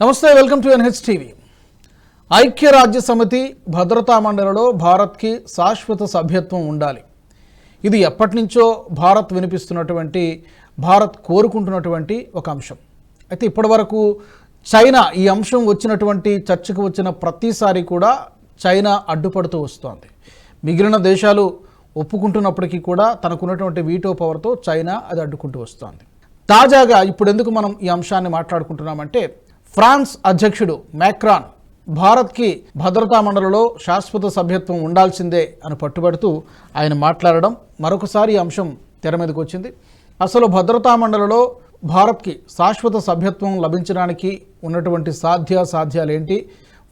నమస్తే welcome to NH TV ఐక్యరాజ్య సమితి భద్రతా మండలిలో భారత్కి శాశ్వత సభ్యత్వం ఉండాలి. ఇది ఎప్పటి నుంచో భారత్ వినిపిస్తున్నటువంటి భారత్ కోరుకుంటున్నటువంటి ఒక అంశం. అయితే ఇప్పటివరకు చైనా ఈ అంశం వచ్చినటువంటి చర్చకు వచ్చిన ప్రతిసారి కూడా చైనా అడ్డుపడుతూ వస్తోంది. మిగిలిన దేశాలు ఒప్పుకుంటున్నప్పటికీ కూడా తనకున్నటువంటి వీటో పవర్తో చైనా అది అడ్డుకుంటూ వస్తోంది. తాజాగా ఇప్పుడు ఎందుకు మనం ఈ అంశాన్ని మాట్లాడుకుంటున్నామంటే ఫ్రాన్స్ అధ్యక్షుడు మ్యాక్రాన్ భారత్కి భద్రతా మండలిలో శాశ్వత సభ్యత్వం ఉండాల్సిందే అని పట్టుబడుతూ ఆయన మాట్లాడడం మరొకసారి అంశం తెర మీదకి వచ్చింది. అసలు భద్రతా మండలిలో భారత్కి శాశ్వత సభ్యత్వం లభించడానికి ఉన్నటువంటి సాధ్యాసాధ్యాలు ఏంటి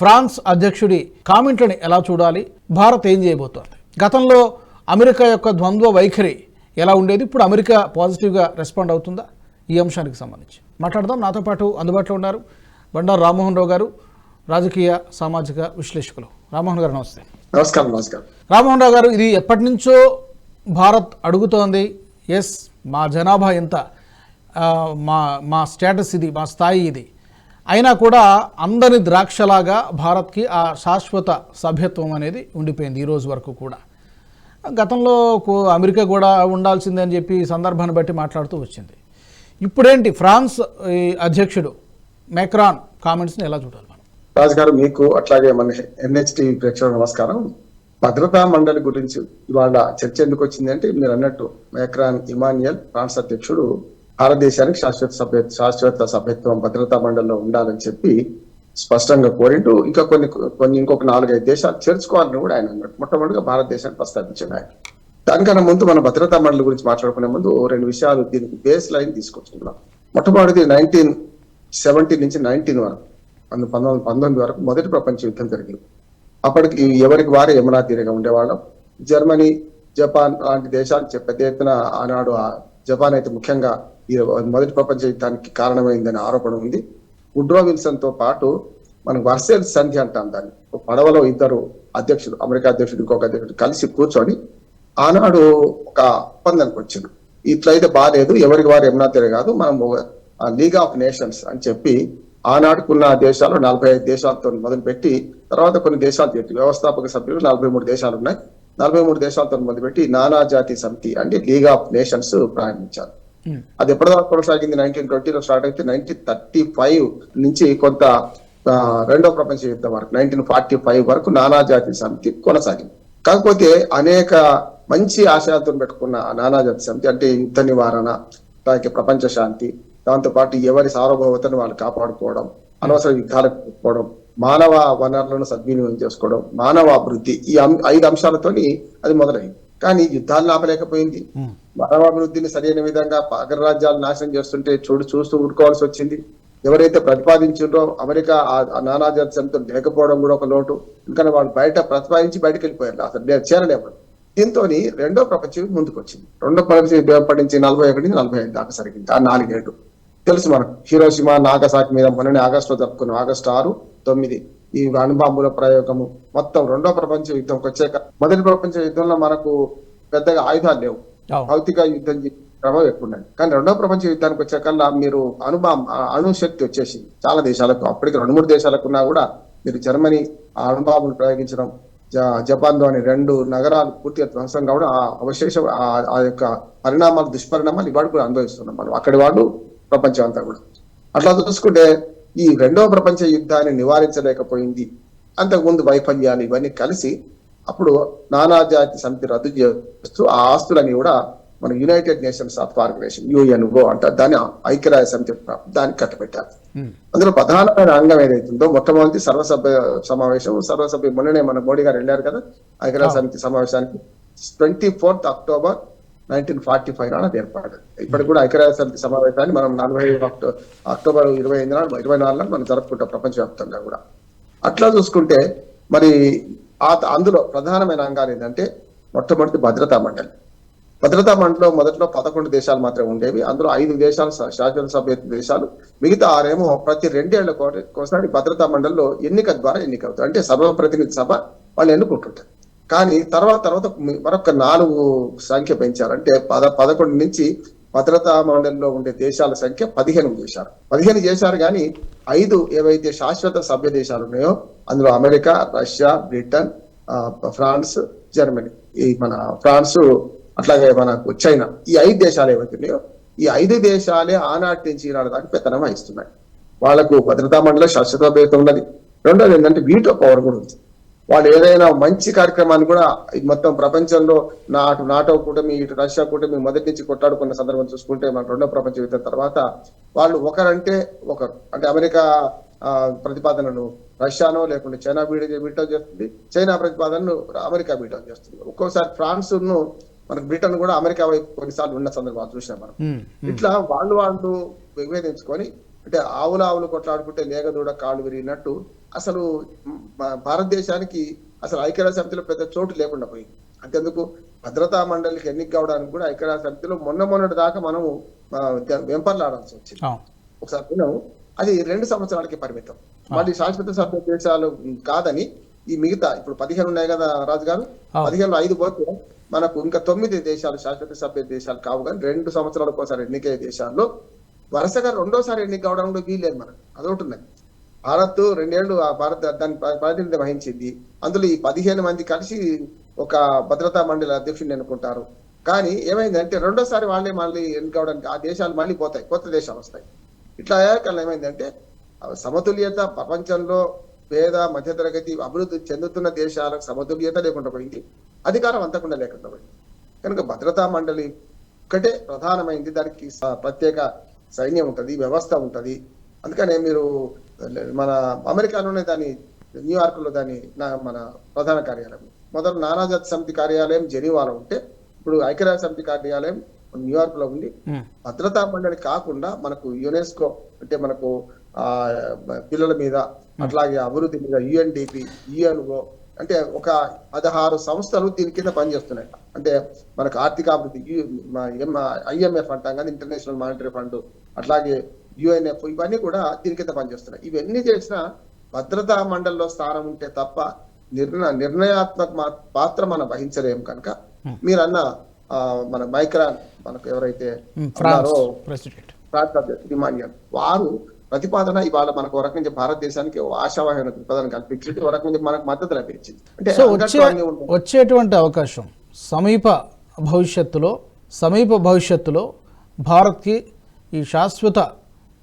ఫ్రాన్స్ అధ్యక్షుడి కామెంట్లని ఎలా చూడాలి? భారత్ ఏం చేయబోతోంది? గతంలో అమెరికా యొక్క ద్వంద్వ వైఖరి ఎలా ఉండేది? ఇప్పుడు అమెరికా పాజిటివ్గా రెస్పాండ్ అవుతుందా? ఈ అంశానికి సంబంధించి మాట్లాడదాం. నాతో పాటు అందుబాటులో ఉన్నారు బండారు రామ్మోహన్ రావు గారు రాజకీయ సామాజిక విశ్లేషకులు. రామ్మోహన్ గారు నమస్తే. నమస్కారం నమస్కారం. రామ్మోహన్ రావు గారు ఇది ఎప్పటి నుంచో భారత్ అడుగుతోంది. ఎస్ మా జనాభా ఎంత? మా మా స్టేటస్ ఇది మా స్థాయి ఇది. అయినా కూడా అందరి ద్రాక్షలాగా భారత్కి ఆ శాశ్వత సభ్యత్వం అనేది ఉండిపోయింది ఈ రోజు వరకు కూడా. గతంలో అమెరికా కూడా ఉండాల్సిందే అని చెప్పి సందర్భాన్ని బట్టి మాట్లాడుతూ వచ్చింది. ఇప్పుడేంటి? ఫ్రాన్స్ అధ్యక్షుడు మెక్రాన్ కామెంట్స్ని ఎలా చూడాలి మనం? రాజు గారు మీకు అట్లాగే మన ఎన్హెచ్టి ప్రేక్షకులకు నమస్కారం. భద్రతా మండలి గురించి ఇవాళ చర్చ ఎందుకు వచ్చింది అంటే మీరు అన్నట్టు మెక్రాన్ ఇమానియల్ ఫ్రాన్స్ అధ్యక్షుడు భారతదేశానికి శాశ్వత సభ్య శాశ్వత సభ్యత్వం భద్రతా మండలిలో ఉండాలని చెప్పి స్పష్టంగా కోరింటూ ఇంకా కొన్ని కొన్ని ఇంకొక నాలుగైదు దేశాలు చేర్చుకోవాలని కూడా ఆయన అన్నాడు. మొట్టమొదటిగా భారతదేశాన్ని ప్రస్తావించాడు ఆయన. దానికన్నా ముందు మన భద్రతా మండలి గురించి మాట్లాడుకునే ముందు రెండు విషయాలు దీనికి బేస్ లైన్ తీసుకొచ్చుకున్నాం మొట్టమొదటిది నైన్టీన్ సెవెంటీన్ నుంచి నైన్టీన్ వరకు పంతొమ్మిది పంతొమ్మిది పంతొమ్మిది వరకు మొదటి ప్రపంచ యుద్ధం జరిగింది. అప్పటికి ఎవరికి వారే యమునా తీరుగా ఉండేవాళ్ళం. జర్మనీ జపాన్ లాంటి దేశాలు పెద్ద ఎత్తున ఆనాడు ఆ జపాన్ అయితే ముఖ్యంగా ఈ మొదటి ప్రపంచ యుద్ధానికి కారణమైందనే ఆరోపణ ఉంది. ఉడ్రో విల్సన్తో పాటు మనం వర్సెల్ సంధి అంటాం దాన్ని. పడవలో ఇద్దరు అధ్యక్షుడు అమెరికా అధ్యక్షుడు ఇంకొక అధ్యక్షుడు కలిసి కూర్చొని ఆనాడు ఒక ఒప్పందానికి వచ్చింది ఇట్లయితే బాగాలేదు ఎవరికి వారు యమునా తీరు కాదు మనం లీగ్ ఆఫ్ నేషన్స్ అని చెప్పి ఆనాడుకున్న దేశాలు నలభై ఐదు దేశాలతో మొదలుపెట్టి తర్వాత కొన్ని దేశాలు చేతి వ్యవస్థాపక సభ్యులు నలభై మూడు దేశాలు ఉన్నాయి. నలభై మూడు దేశాలతో మొదలుపెట్టి నానా జాతి సమితి అంటే లీగ్ ఆఫ్ నేషన్స్ ప్రారంభించారు. ఉమ్. అది ఎప్పటిదాకా కొనసాగింది? నైన్టీన్ ట్వంటీలో స్టార్ట్ అయితే నైన్టీన్ థర్టీ ఫైవ్ నుంచి కొంత రెండో ప్రపంచ యుద్ధం వరకు నైన్టీన్ ఫార్టీ ఫైవ్ వరకు నానా జాతి సమితి కొనసాగింది. కాకపోతే అనేక మంచి ఆశయాలతో పెట్టుకున్న ఆ నానా జాతి సమితి అంటే యుద్ధ నివారణ అలాగే ప్రపంచ శాంతి దాంతో పాటు ఎవరి సార్వభౌమతను వాళ్ళు కాపాడుకోవడం అనవసర యుద్ధాలకు పోవడం మానవ వనరులను సద్వినియోగం చేసుకోవడం మానవ అభివృద్ధి ఈ ఐదు అంశాలతోని అది మొదలైంది. కానీ యుద్ధాలను ఆపలేకపోయింది. మానవాభివృద్ధిని సరైన విధంగా అగ్రరాజ్యాలు నాశనం చేస్తుంటే చూడు చూస్తూ ఊరుకోవాల్సి వచ్చింది. ఎవరైతే ప్రతిపాదించిండ్రో అమెరికా సమితి లేకపోవడం కూడా ఒక లోటు. ఎందుకంటే వాళ్ళు బయట ప్రతిపాదించి బయటకు వెళ్ళిపోయారు. అసలు నే- చేరలేము దీంతో రెండో ప్రపంచ ముందుకు వచ్చింది రెండో ప్రపంచ నుంచి నలభై ఒకటి నుంచి నలభై ఐదు దాకా సరిగింది ఆ నాలుగేళ్ళు తెలుసు మనకు. హీరోషిమా నాగసాకి మీద మొన్ననే ఆగస్టులో జరుపుకున్నాం ఆగస్టు ఆరు తొమ్మిది ఈ అణుబాంబుల ప్రయోగము మొత్తం రెండో ప్రపంచ యుద్ధంకి వచ్చాక మొదటి ప్రపంచ యుద్ధంలో మనకు పెద్దగా ఆయుధాలు లేవు. భౌతిక యుద్ధం ప్రభావం ఎక్కువ ఉన్నది. కానీ రెండో ప్రపంచ యుద్ధానికి వచ్చాకల్లా మీరు అణుబాం అణుశక్తి వచ్చేసింది. చాలా దేశాలకు అప్పటికి రెండు మూడు దేశాలకు ఉన్నా కూడా మీరు జర్మనీ ఆ అణుబాంబులు ప్రయోగించడం జపాన్లోని రెండు నగరాలు పూర్తిగా ధ్వంసం కావడం ఆ అవశేషం ఆ- ఆ యొక్క పరిణామాలు దుష్పరిణామాలు ఇవాడు కూడా అనుభవిస్తున్నాం మనం. అక్కడి వాళ్ళు ప్రపంచం అంతా కూడా. అట్లా చూసుకుంటే ఈ రెండవ ప్రపంచ యుద్ధాన్ని నివారించలేకపోయింది. అంతకుముందు వైఫల్యాలు ఇవన్నీ కలిసి అప్పుడు నానాజాతి సమితి రద్దు చేస్తూ ఆ ఆస్తులని కూడా మన United Nations of organisation UNO అంటారు. దాన్ని ఐక్యరాజ్య సమితి దానికి కట్టబెట్టారు. అందులో ప్రధానమైన అంగం ఏదైతుందో మొట్టమొదటి సర్వసభ్య సమావేశం సర్వసభ్య మొన్ననే మన మోడీ గారు వెళ్ళారు కదా ఐక్యరాజ్య సమితి సమావేశానికి twenty fourth October nineteen forty five నాడు అది ఏర్పాటు. ఇప్పటికి కూడా ఐక్యరాజ్య సమితి సమావేశాన్ని మనం నలభై అక్టో- అక్టోబర్ ఇరవై ఐదు నాడు ఇరవై నాలుగు నాడు మనం జరుపుకుంటాం ప్రపంచవ్యాప్తంగా కూడా. అట్లా చూసుకుంటే మరి ఆ అందులో ప్రధానమైన అంగాలు ఏంటంటే మొట్టమొదటి భద్రతా మండలి. భద్రతా మండలిలో మొదట్లో పదకొండు దేశాలు మాత్రమే ఉండేవి. అందులో ఐదు దేశాలు శాసనసభ శాశ్వత దేశాలు. మిగతా ఆరేమో ప్రతి రెండేళ్ళ ఒకసారి భద్రతా మండలిలో ఎన్నిక ద్వారా ఎన్నిక అవుతారు అంటే సర్వప్రతినిధి సభ వాళ్ళు ఎన్నుకుంటుంటారు. కానీ తర్వాత తర్వాత మరొక నాలుగు సంఖ్య పెంచారు. అంటే పద పదకొండు నుంచి భద్రతా మండలిలో ఉండే దేశాల సంఖ్య పదిహేను చేశారు. పదిహేను చేశారు కానీ ఐదు ఏవైతే శాశ్వత సభ్య దేశాలు ఉన్నాయో అందులో అమెరికా రష్యా బ్రిటన్ ఆ, ఫ్రాన్స్ జర్మనీ. ఈ మన ఫ్రాన్స్ అట్లాగే మనకు చైనా. ఈ ఐదు దేశాలు ఏవైతే ఉన్నాయో ఈ ఐదు దేశాలే ఆనాటి నుంచి ఈనాటి దాకా పెత్తనం వహిస్తున్నాయి వాళ్ళకు భద్రతా మండలి శాశ్వత సభ్యత ఉన్నది. రెండోది ఏంటంటే వీటో పవర్ కూడా ఉంది. వాళ్ళు ఏదైనా మంచి కార్యక్రమాన్ని కూడా మొత్తం ప్రపంచంలో నాటు నాటో కూటమి ఇటు రష్యా కూటమి మొదటి నుంచి కొట్టాడుకున్న సందర్భం చూసుకుంటే మన రెండో ప్రపంచ యుద్ధం తర్వాత వాళ్ళు ఒకరంటే ఒకరు. అంటే అమెరికా ప్రతిపాదనను రష్యానో లేకుంటే చైనా బీడ బీటో చేస్తుంది. చైనా ప్రతిపాదనను అమెరికా బీటో చేస్తుంది. ఒక్కోసారి ఫ్రాన్స్ను మనకు బ్రిటన్ కూడా అమెరికా వైపు కొన్నిసార్లు ఉన్న సందర్భాలు చూసినాం మనం. ఇట్లా వాళ్ళు వాళ్ళు విభేదించుకొని అంటే ఆవులు ఆవులు కొట్లాడుకుంటే లేగదూడ కాళ్ళు విరిగినట్టు అసలు భారతదేశానికి అసలు ఐక్యరాజ్య సమితిలో పెద్ద చోటు లేకుండా పోయింది. అంతెందుకు భద్రతా మండలికి ఎన్నిక కావడానికి కూడా ఐక్యరాజ్య సమితిలో మొన్న మొన్నటి దాకా మనము వెంపర్లాడాల్సి వచ్చింది. ఒకసారి విన్నాము. అది రెండు సంవత్సరాలకి పరిమితం. మళ్ళీ శాశ్వత సభ్య దేశాలు కాదని ఈ మిగతా ఇప్పుడు పదిహేను ఉన్నాయి కదా రాజు గారు. పదిహేను ఐదు పోతే మనకు ఇంకా తొమ్మిది దేశాలు శాశ్వత సభ్య దేశాలు కావు కానీ రెండు సంవత్సరాలకు ఒకసారి ఎన్నికయ్యే దేశాల్లో వరుసగా రెండోసారి ఎన్నిక కావడం కూడా వీల్లేదు మనకు. అదొకటి ఉన్నది. భారత్ రెండేళ్ళు ఆ భారత్ దాని ప్రాతినిధ్యం వహించింది. అందులో ఈ పదిహేను మంది కలిసి ఒక భద్రతా మండలి అధ్యక్షుడిని ఎన్నుకుంటారు. కానీ ఏమైందంటే రెండోసారి వాళ్ళే మళ్ళీ ఎన్నుకోవడానికి ఆ దేశాలు మళ్ళీ పోతాయి. కొత్త దేశాలు వస్తాయి. ఇట్లా అయ్యాకల్లా ఏమైందంటే సమతుల్యత ప్రపంచంలో పేద మధ్యతరగతి అభివృద్ధి చెందుతున్న దేశాలకు సమతుల్యత లేకుండా పోయింది. అధికారం అంతకుండా లేకుండా పోయింది. కనుక భద్రతా మండలి ఒక్కటే ప్రధానమైంది. దానికి స- ప్రత్యేక సైన్యం ఉంటది వ్యవస్థ ఉంటది. అందుకనే మీరు మన అమెరికాలోనే దాని న్యూయార్క్లో దాని నా- మన ప్రధాన కార్యాలయం. మొదలు నానాజాతి సమితి కార్యాలయం జెనీవాలో ఉంటే ఇప్పుడు ఐక్యరాజ్య సమితి కార్యాలయం న్యూయార్క్లో ఉంది. భద్రతా మండలి కాకుండా మనకు యునెస్కో అంటే మనకు ఆ పిల్లల మీద అట్లాగే అభివృద్ధి మీద యుఎన్డిపి యుఎన్ఓ అంటే ఒక పదహారు సంస్థలు దీని కింద పనిచేస్తున్నాయి. అంటే మనకు ఆర్థికాభివృద్ధి ఐఎంఎఫ్ అంటాం కానీ ఇంటర్నేషనల్ మానిటరీ ఫండ్. అట్లాగే యుఎన్ఎఫ్ ఇవన్నీ కూడా దీని కింద పనిచేస్తున్నాయి. ఇవన్నీ చేసిన భద్రతా మండలిలో స్థానం ఉంటే తప్ప నిర్ణయ నిర్ణయాత్మక పాత్ర మనం వహించలేము కనుక మీరన్న ఆ, మన మైక్రాన్ మనకు ఎవరైతే ఫ్రాన్స్ ఉన్నారో వారు ప్రతిపాదన ఇవాళ మనకు ఒక రకంగా భారతదేశానికి ఆశావాహన దృక్పథం కల్పించింది ఒక రకంగా మనకు మద్దతు లభించింది. అంటే. వచ్చేటువంటి అవకాశం సమీప భవిష్యత్తులో సమీప భవిష్యత్తులో భారత్కి ఈ శాశ్వత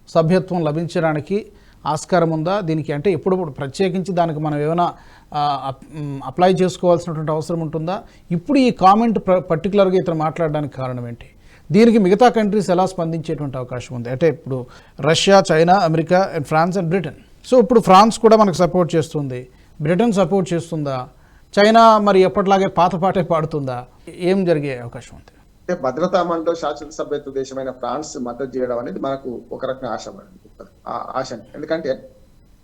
సభ్యత్వం లభించడానికి ఆస్కారం ఉందా? దీనికి అంటే ఎప్పుడప్పుడు ప్రత్యేకించి దానికి మనం ఏమైనా అప్లై చేసుకోవాల్సినటువంటి అవసరం ఉంటుందా? ఇప్పుడు ఈ కామెంట్ ప- పర్టికులర్గా ఇతను మాట్లాడడానికి కారణం ఏంటి? దీనికి మిగతా కంట్రీస్ ఎలా స్పందించేటువంటి అవకాశం ఉంది? అంటే ఇప్పుడు Russia China America and France and Britain. So ఇప్పుడు ఫ్రాన్స్ కూడా మనకు సపోర్ట్ చేస్తుంది. బ్రిటన్ సపోర్ట్ చేస్తుందా? చైనా మరి ఎప్పటిలాగే పాత పాటే పాడుతుందా? ఏం జరిగే అవకాశం ఉంది? అంటే భద్రతా మండలి శాశ్వత సభ్యత్వ దేశమైన ఫ్రాన్స్ మద్దతు చేయడం అనేది మనకు ఒక రకంగా ఆశ ఆశ ఎందుకంటే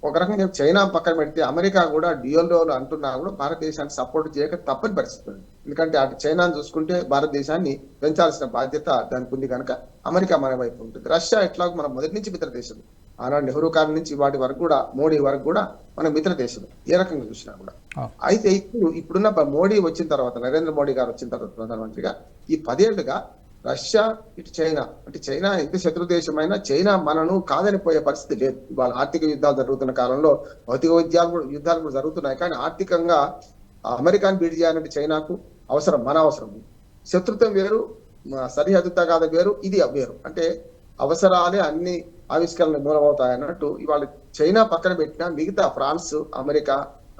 ఒక రకంగా చైనా పక్కన పెడితే అమెరికా కూడా డిఎల్ఓలు అంటున్నా కూడా భారతదేశాన్ని సపోర్ట్ చేయక తప్పని పరిస్థితి ఉంది. ఎందుకంటే అటు చైనాను చూసుకుంటే భారతదేశాన్ని పెంచాల్సిన బాధ్యత దానికి ఉంది కనుక అమెరికా మన వైపు ఉంటుంది. రష్యా ఎట్లా మనం మొదటి నుంచి మిత్ర దేశం. ఆనాడు నెహ్రూ కాలం నుంచి వాటి వరకు కూడా మోడీ వరకు కూడా మన మిత్ర దేశం ఏ రకంగా చూసినా కూడా. అయితే ఇప్పుడు ఇప్పుడున్న మోడీ వచ్చిన తర్వాత నరేంద్ర మోడీ గారు వచ్చిన తర్వాత ప్రధానమంత్రిగా ఈ పదేళ్ళుగా రష్యా ఇటు చైనా అంటే చైనా ఎంత శత్రు దేశమైనా చైనా మనను కాదని పోయే పరిస్థితి లేదు. ఇవాళ ఆర్థిక యుద్ధాలు జరుగుతున్న కాలంలో భౌతిక యుద్ధాలు కూడా యుద్ధాలు కూడా జరుగుతున్నాయి. కానీ ఆర్థికంగా అమెరికాను బీట్ చేయాలంటే చైనాకు అవసరం మన అవసరం. శత్రుత్వం వేరు సరిహద్దు తగాద వేరు ఇది వేరు. అంటే అవసరాలే అన్ని ఆవిష్కరణలు మూలమవుతాయి అన్నట్టు ఇవాళ చైనా పక్కన పెట్టిన మిగతా ఫ్రాన్స్ అమెరికా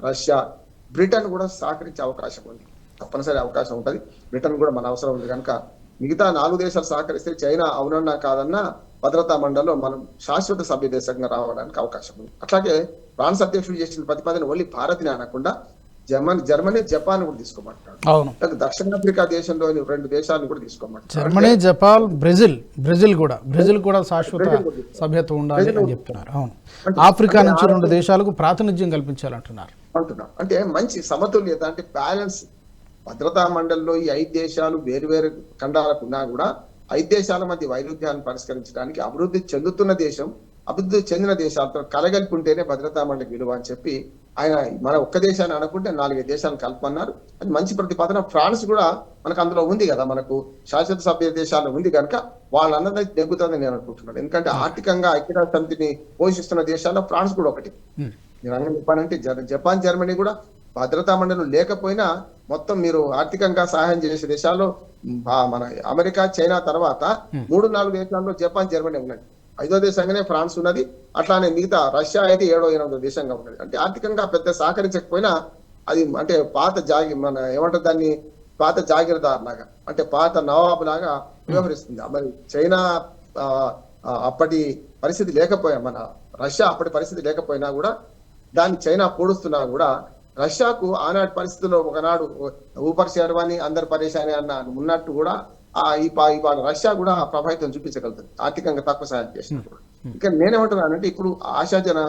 రష్యా బ్రిటన్ కూడా సహకరించే అవకాశం ఉంది. తప్పనిసరి అవకాశం ఉంటుంది. బ్రిటన్ కూడా మన అవసరం ఉంది కనుక మిగతా నాలుగు దేశాలు సహకరిస్తే చైనా అవునన్నా కాదన్నా భద్రతా మండలిలో మనం శాశ్వత సభ్య దేశంగా రావడానికి అవకాశం ఉంది. అట్లాగే ఫ్రాన్స్ అధ్యక్షుడు చేసిన ప్రతిపాదన ఓన్లీ భారత్ని అనకుండా జర్మనీ జర్మనీ జపాన్ కూడా తీసుకోమంటాడు. అవును. దక్షిణాఫ్రికా దేశంలోని రెండు దేశాలను కూడా తీసుకోమంటారు జర్మనీ జపాన్ బ్రెజిల్ బ్రెజిల్ కూడా. బ్రెజిల్ కూడా శాశ్వత సభ్యత్వం ఉండాలి అని చెప్తున్నారు అవును. ఆఫ్రికా నుంచి రెండు దేశాలకు ప్రాతినిధ్యం కల్పించాలంటున్నారు. అంటున్నాం. అంటే మంచి సమతుల్యత అంటే బ్యాలెన్స్. భద్రతా మండలిలో ఈ ఐదు దేశాలు వేరు వేరు ఖండాలకు ఉన్నా కూడా ఐదు దేశాల మధ్య వైరుధ్యాన్ని పరిష్కరించడానికి అభివృద్ధి చెందుతున్న దేశం అభివృద్ధి చెందిన దేశాలతో కలగలిపి ఉంటేనే భద్రతా మండలి విలువ అని చెప్పి ఆయన మన ఒక్క దేశాన్ని అనుకుంటే నాలుగైదు దేశాలను కలపమన్నారు. అది మంచి ప్రతిపాదన. ఫ్రాన్స్ కూడా మనకు అందులో ఉంది కదా మనకు శాశ్వత సభ్య దేశాలు ఉంది కనుక వాళ్ళు అన్నది నెగ్గుతుందని నేను అనుకుంటున్నాను. ఎందుకంటే ఆర్థికంగా ఐక్యరాజ్య సమితిని పోషిస్తున్న దేశాల్లో ఫ్రాన్స్ కూడా ఒకటి. Hmm. నేను అన్న చెప్పానంటే జపాన్ జర్మనీ కూడా భద్రతా మండలి లేకపోయినా మొత్తం మీరు ఆర్థికంగా సహాయం చేసే దేశాల్లో మన అమెరికా చైనా తర్వాత మూడు నాలుగు దేశాల్లో జపాన్ జర్మనీ ఉన్నది. ఐదో దేశంగానే ఫ్రాన్స్ ఉన్నది. అట్లానే మిగతా రష్యా అయితే ఏడో ఎనిమిదో దేశంగా ఉన్నది. అంటే ఆర్థికంగా పెద్ద సహకరించకపోయినా అది అంటే పాత జాగి మన ఏమంటారు దాన్ని? పాత జాగీరదార్ లాగా అంటే పాత నవాబు లాగా వ్యవహరిస్తుంది మరి చైనా అప్పటి పరిస్థితి లేకపోయినా మన రష్యా అప్పటి పరిస్థితి లేకపోయినా కూడా దాన్ని చైనా పూడుస్తున్నా కూడా రష్యాకు ఆనాటి పరిస్థితుల్లో ఒకనాడు ఊపర్ శర్వాణి అందరి పరేషాని అన్న ఉన్నట్టు కూడా ఈ ఇవాళ రష్యా కూడా ఆ ప్రభావితం చూపించగలుగుతుంది. ఆర్థికంగా తక్కువ సాయం చేసినప్పుడు. ఇంకా నేనేమంటున్నానంటే ఇప్పుడు ఆశాజన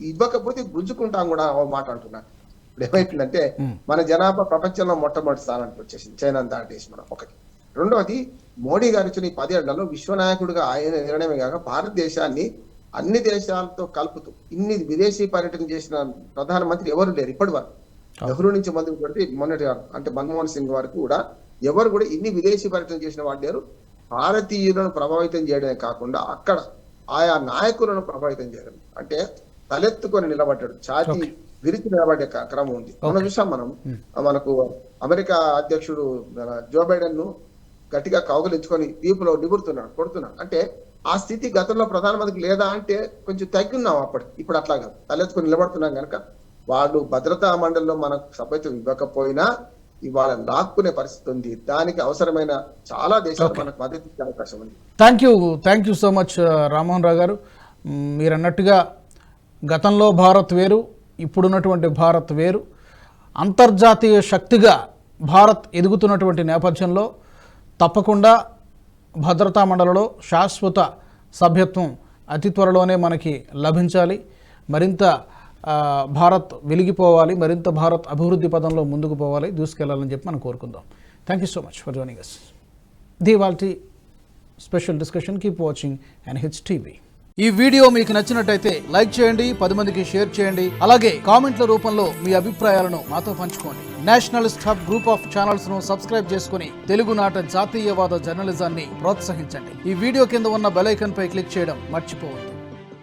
ఇవ్వకపోతే గుంజుకుంటాం కూడా ఓ మాట అంటున్నాను ఇప్పుడు ఏమైతుందంటే మన జనాభా ప్రపంచంలో మొట్టమొదటి స్థానానికి వచ్చేసింది. చైనా దాటేసి మనం ఒకటి. రెండవది మోడీ గారు వచ్చిన ఈ పదేళ్ళలో విశ్వనాయకుడిగా ఆయన నిర్ణయమే కాక భారతదేశాన్ని అన్ని దేశాలతో కలుపుతూ ఇన్ని విదేశీ పర్యటన చేసిన ప్రధానమంత్రి ఎవరు లేరు ఇప్పటి వరకు నెహ్రూ నుంచి మొదలు పెడితే మొన్నటి వారు అంటే మన్మోహన్ సింగ్ వరకు కూడా ఎవరు కూడా ఇన్ని విదేశీ పర్యటన చేసిన వాళ్ళు లేరు. భారతీయులను ప్రభావితం చేయడమే కాకుండా అక్కడ ఆయా నాయకులను ప్రభావితం చేయడం. అంటే తలెత్తుకొని నిలబడ్డాడు. ఛాతి విరిచి నిలబడే క్రమం ఉంది. మనం చూసాం మనం మనకు అమెరికా అధ్యక్షుడు జో బైడెన్ను గట్టిగా కౌగలించుకొని వీపులో నిగురుతున్నాడు కొడుతున్నాడు. అంటే ఆ స్థితి గతంలో ప్రధానమంత్రికి లేదా అంటే కొంచెం తగ్గున్నాం అప్పటి ఇప్పుడు అట్లా కాదు. తలెత్తుకొని నిలబడుతున్నాం కనుక వాళ్ళు భద్రతా మండలిలో మనకు సభ్యత్వం ఇవ్వకపోయినా ఇవాళ లాక్కునే పరిస్థితి ఉంది. దానికి అవసరమైన చాలా దేశాలు మనకు మద్దతు ఇచ్చే అవకాశం ఉంది. Thank you thank you so much Rammohan Rao గారు. మీరు అన్నట్టుగా గతంలో భారత్ వేరు ఇప్పుడున్నటువంటి భారత్ వేరు. అంతర్జాతీయ శక్తిగా భారత్ ఎదుగుతున్నటువంటి నేపథ్యంలో తప్పకుండా భద్రతా మండలిలో శాశ్వత సభ్యత్వం అతి త్వరలోనే మనకి లభించాలి. మరింత భారత్ వెలిగిపోవాలి మరింత భారత్ అభివృద్ధి పదంలో ముందుకు పోవాలి దూసుకెళ్ళాలని చెప్పి మనం కోరుకుందాం. Thank you so much for joining us the walty special discussion. Keep watching and Hits TV ఈ వీడియో మీకు నచ్చినట్టయితే లైక్ చేయండి పది మందికి షేర్ చేయండి. అలాగే కామెంట్ల రూపంలో మీ అభిప్రాయాలను మాతో పంచుకోండి. నేషనలిస్ట్ హబ్ గ్రూప్ ఆఫ్ ఛానల్స్ను సబ్స్క్రైబ్ చేసుకుని తెలుగునాట జాతీయవాద జర్నలిజాన్ని ప్రోత్సహించండి. ఈ వీడియో కింద ఉన్న బెల్ పై క్లిక్ చేయడం మర్చిపోవద్దు.